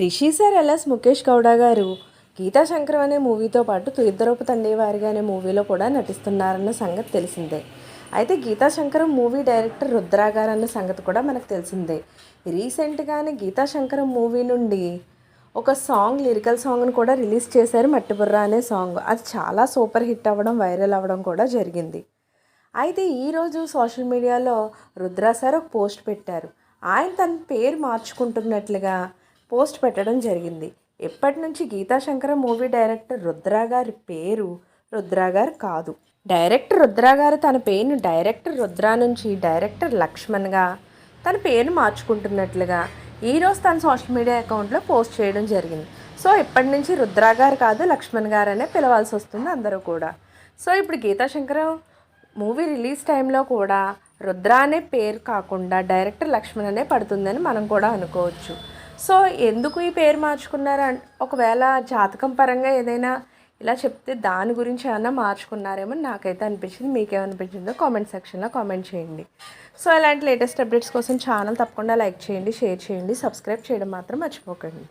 Rishi sir L S Mukesh Gowda గారు గీతా శంకరం అనే మూవీతో పాటు ఇద్దరూపు తండ్రి అనే మూవీలో కూడా నటిస్తున్నారన్న సంగతి తెలిసిందే. అయితే గీతా శంకరం మూవీ డైరెక్టర్ రుద్రా గారు అన్న సంగతి కూడా మనకు తెలిసిందే. రీసెంట్గానే గీతా శంకరం మూవీ నుండి ఒక సాంగ్ లిరికల్ సాంగ్ను కూడా రిలీజ్ చేశారు మట్టిబుర్ర అనే సాంగ్. అది చాలా సూపర్ హిట్ అవ్వడం వైరల్ అవ్వడం కూడా జరిగింది. అయితే ఈరోజు సోషల్ మీడియాలో రుద్రా సార్ ఒక పోస్ట్ పెట్టారు. ఆయన తన పేరు మార్చుకుంటున్నట్లుగా పోస్ట్ పెట్టడం జరిగింది. ఎప్పటి నుంచి గీతాశంకర మూవీ డైరెక్టర్ రుద్రా గారి పేరు రుద్రా గారు కాదు. డైరెక్టర్ రుద్రా గారు తన పేరును డైరెక్టర్ రుద్రా నుంచి డైరెక్టర్ లక్ష్మణ్గా తన పేరును మార్చుకుంటున్నట్లుగా ఈరోజు తన సోషల్ మీడియా అకౌంట్లో పోస్ట్ చేయడం జరిగింది. సో ఇప్పటి నుంచి రుద్రా గారు కాదు లక్ష్మణ్ గారు అనే పిలవాల్సి వస్తుంది అందరూ కూడా. సో ఇప్పుడు గీతా శంకరం మూవీ రిలీజ్ టైంలో కూడా రుద్ర అనే పేరు కాకుండా డైరెక్టర్ లక్ష్మణ్ అనే పడుతుందని మనం కూడా అనుకోవచ్చు. సో ఎందుకు ఈ పేరు మార్చుకున్నారు? ఒకవేళ జాతకం పరంగా ఏదైనా ఇలా చెప్తే దాని గురించి ఏమన్నా మార్చుకున్నారేమో నాకైతే అనిపించింది మీకేమనిపించిందో కామెంట్ సెక్షన్లో కామెంట్ చేయండి. సో ఇలాంటి లేటెస్ట్ అప్డేట్స్ కోసం ఛానల్ తప్పకుండా లైక్ చేయండి షేర్ చేయండి సబ్స్క్రైబ్ చేయడం మాత్రం మర్చిపోకండి.